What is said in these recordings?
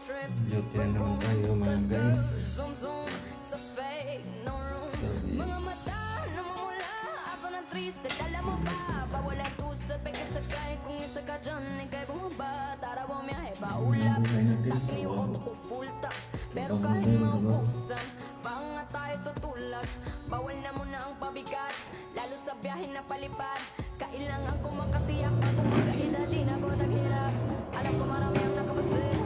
Duty na naman tayo mga guys. Tank Pero kahit maubusan Baka nga tayo tutulak Bawal na muna ang pabigat Lalo sa biyahe na palipad Kailangan ko makatiyak Bago magkaedad Di na ko taghirap Alam ko marami ang nakapasin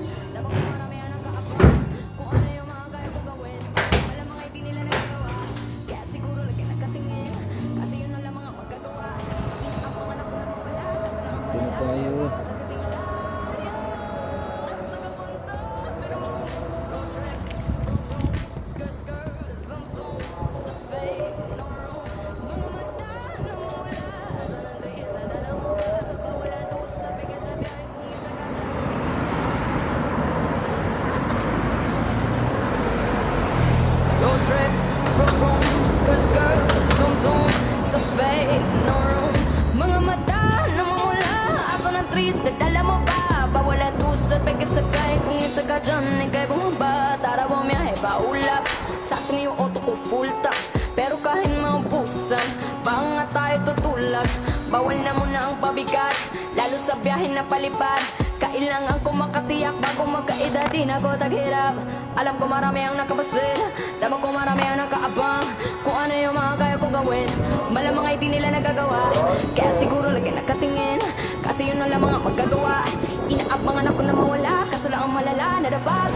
maubusan, baka tayo tutulak Bawal na muna ang pabigat, lalo sa biyahe na palipad. Kailangan ko makatiyak bago magkaedad Di na ko taghirap. Alam ko marami ang nakabasin Dapat ko marami ang nakaabang. Kung ano yung mga kaya kong gawin Malamang ay di nila nagagawa. Kaya siguro lagi nakatingin Kasi yun na lang mga magagawa. Inaabangan ako na mawala Kaso lang ang malala na dapat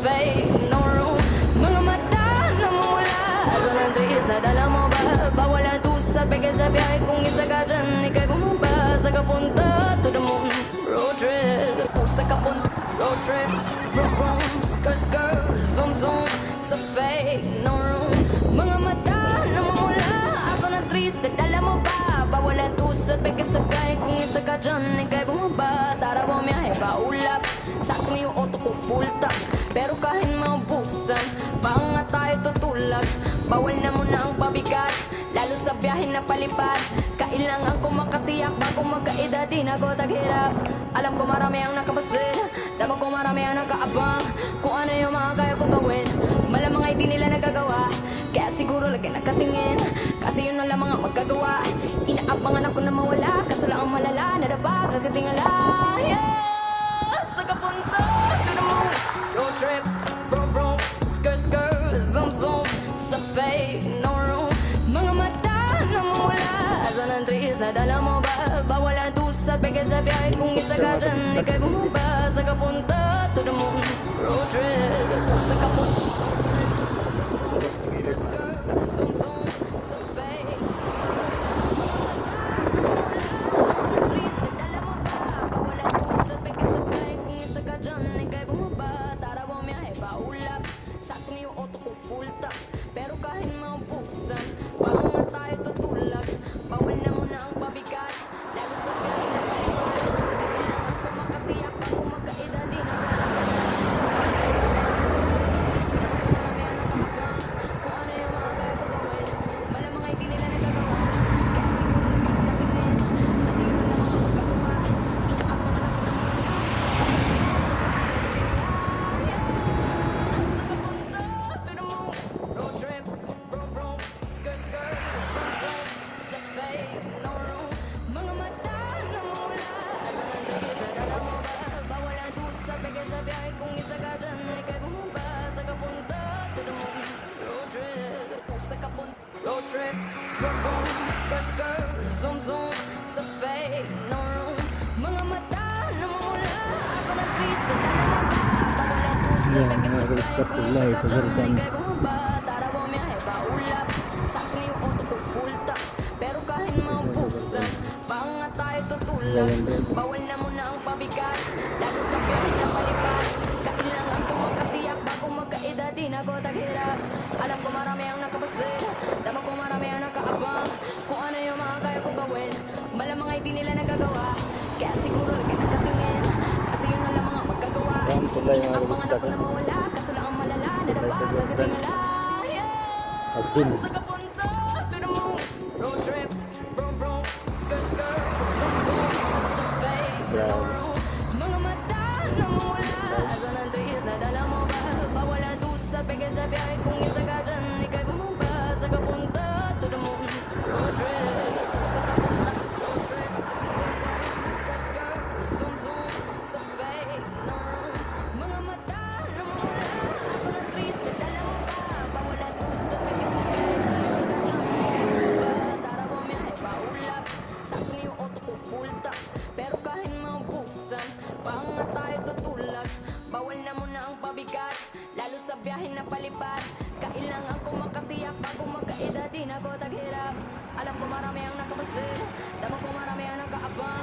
fake, no room. Mga mata namumula Sa ng trees na dala mo ba? Bawal ang tusad, bigay sa biyahe Kung isa ka dyan, ikay bumaba. Sa kapunta to the moon. Road trip, sa kapunta Road trip, vroom vroom Skr skr, zoom zoom. Sa fake, no room. Mga mata namumula Ako ng trees na dala mo ba? Bawal ang tusad, bigay sa biyahe Kung isa ka dyan, ikay bumaba. Tara bumiyahe, paulap. Sa akin yung auto ko full tank Pero kahit maubusan Baka nga tayo tutulak. Bawal na muna ang pabigat Lalo sa biyahe na palipad. Kailangan ko makatiyak Bago magkaedad Di na ko taghirap. Alam ko marami ang nakabasin Dapat ko marami ang nakaabang. Kung ano yung mga kaya kong gawin Malamang ay di nila nagagawa. Kaya siguro lagi nakatingin Kasi yun na lang mga magagawa ng trees na dala mo ba Bawal ang tusad, bigay sa Kung isa ka dyan, ikay bumaba Sa kapunta to the moon Road trip, sa kapunta Sa fake trip, vroom vroom Skr skr, zoom zoom Sa fake, no room Mga mata namumula Ako ng trees na dala mo ba Bawal ang tusad, Yan, bigay sa gusto Kung isa sa ka dyan, Zartan. ikay bumaba Tara Sa akin yung auto ko full Pero kahit maubusan Baka nga tayo tutulak Bawal na Apply mga kabis ka ka. Apply sa girlfriend. Abdul. Grabe. Mga mata na mula Sa nandoy is nadala mo ba Bawalan doon sa pagkasabiay Alam ko marami ang nakapasin Dama ko marami ang nakaabang.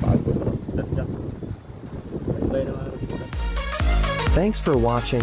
Pagod. Thanks for watching.